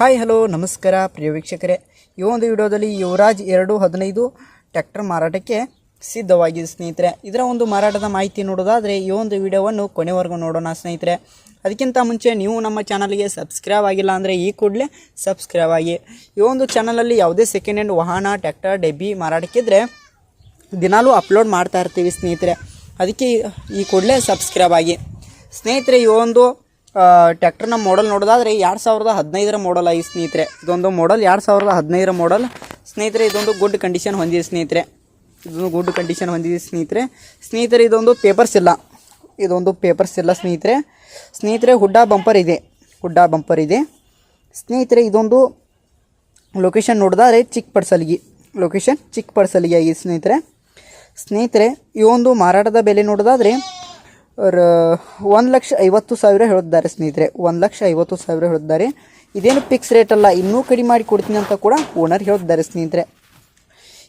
Hi, hello, ನಮಸ್ಕಾರ, ಪ್ರಿಯ ವೀಕ್ಷಕರೇ. ಈ ಒಂದು ವಿಡಿಯೋದಲ್ಲಿ ಯುವರಾಜ್ ಎರಡು ಹದಿನೈದು ಟ್ಯಾಕ್ಟರ್ ಮಾರಾಟಕ್ಕೆ ಸಿದ್ಧವಾಗಿದೆ ಸ್ನೇಹಿತರೆ. ಇದರ ಒಂದು ಮಾರಾಟದ ಮಾಹಿತಿ ನೋಡೋದಾದರೆ ಈ ಒಂದು ವಿಡಿಯೋವನ್ನು ಕೊನೆವರೆಗೂ ನೋಡೋಣ ಸ್ನೇಹಿತರೆ. ಅದಕ್ಕಿಂತ ಮುಂಚೆ ನೀವು ನಮ್ಮ ಚಾನಲ್ಗೆ ಸಬ್ಸ್ಕ್ರೈಬ್ ಆಗಿಲ್ಲ ಅಂದರೆ ಈ ಕೂಡಲೇ ಸಬ್ಸ್ಕ್ರೈಬ್ ಆಗಿ. ಈ ಒಂದು ಚಾನಲಲ್ಲಿ ಯಾವುದೇ ಸೆಕೆಂಡ್ ಹ್ಯಾಂಡ್ ವಾಹನ ಟ್ಯಾಕ್ಟರ್ ಡೆಬ್ಬಿ ಮಾರಾಟಕ್ಕಿದ್ರೆ ದಿನಾಲೂ ಅಪ್ಲೋಡ್ ಮಾಡ್ತಾ ಇರ್ತೀವಿ ಸ್ನೇಹಿತರೆ. ಅದಕ್ಕೆ ಈ ಕೂಡಲೇ ಸಬ್ಸ್ಕ್ರೈಬ್ ಆಗಿ. ಸ್ನೇಹಿತರೆ, ಈ ಒಂದು ಟ್ರ್ಯಾಕ್ಟರ್ನ ಮಾಡಲ್ ನೋಡೋದಾದರೆ ಎರಡು ಸಾವಿರದ ಹದಿನೈದರ ಮಾಡಲ್ ಈ ಸ್ನೇಹಿತರೆ. ಇದೊಂದು ಮಾಡಲ್ ಎರಡು ಸಾವಿರದ ಹದಿನೈದರ ಮಾಡಲ್ ಸ್ನೇಹಿತರೆ, ಇದೊಂದು ಗುಡ್ ಕಂಡೀಷನ್ ಹೊಂದಿದೆ ಸ್ನೇಹಿತರೆ. ಇದೊಂದು ಗುಡ್ ಕಂಡೀಷನ್ ಹೊಂದಿದೆ ಸ್ನೇಹಿತರೆ. ಸ್ನೇಹಿತರೆ, ಇದೊಂದು ಪೇಪರ್ಸ್ ಇಲ್ಲ ಇದೊಂದು ಪೇಪರ್ಸ್ ಇಲ್ಲ ಸ್ನೇಹಿತರೆ. ಸ್ನೇಹಿತರೆ, ಹುಡ್ಡಾ ಬಂಪರ್ ಇದೆ. ಹುಡ್ಡಾ ಬಂಪರ್ ಇದೆ. ಸ್ನೇಹಿತರೆ, ಇದೊಂದು ಲೊಕೇಶನ್ ನೋಡಿದ್ರೆ ಚಿಕ್ಕ ಪಡ್ಸಲ್ಗಿ ಲೊಕೇಶನ್ ಚಿಕ್ಕ ಪಡ್ಸಲಿಗೆ ಆಗಿದೆ ಸ್ನೇಹಿತರೆ. ಸ್ನೇಹಿತರೆ, ಈ ಒಂದು ಮಾರಾಟದ ಬೆಲೆ ನೋಡೋದಾದರೆ ಒಂದು ಲಕ್ಷ ಐವತ್ತು ಸಾವಿರ ಹೇಳಿದ್ದಾರೆ ಸ್ನೇಹಿತರೆ. ಒಂದು ಲಕ್ಷ ಐವತ್ತು ಸಾವಿರ ಹೇಳಿದ್ದಾರೆ ಇದೇನು ಫಿಕ್ಸ್ ರೇಟ್ ಅಲ್ಲ, ಇನ್ನೂ ಕಡಿಮೆ ಮಾಡಿ ಕೊಡ್ತೀನಿ ಅಂತ ಕೂಡ ಓನರ್ ಹೇಳಿದ್ದಾರೆ ಸ್ನೇಹಿತರೆ.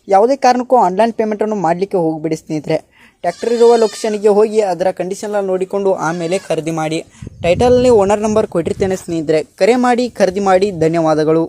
ಯಾವುದೇ ಕಾರಣಕ್ಕೂ ಆನ್ಲೈನ್ ಪೇಮೆಂಟನ್ನು ಮಾಡಲಿಕ್ಕೆ ಹೋಗಬೇಡಿ ಸ್ನೇಹಿತರೆ. ಟ್ಯಾಕ್ಟರ್ ಇರುವ ಲೊಕೇಶನ್ಗೆ ಹೋಗಿ ಅದರ ಕಂಡೀಷನ್ ನೋಡಿಕೊಂಡು ಆಮೇಲೆ ಖರೀದಿ ಮಾಡಿ. ಟೈಟಲ್ನಲ್ಲಿ ಓನರ್ ನಂಬರ್ ಕೊಟ್ಟಿರ್ತೇನೆ ಸ್ನೇಹಿತರೆ. ಕರೆ ಮಾಡಿ, ಖರೀದಿ ಮಾಡಿ, ಧನ್ಯವಾದಗಳು.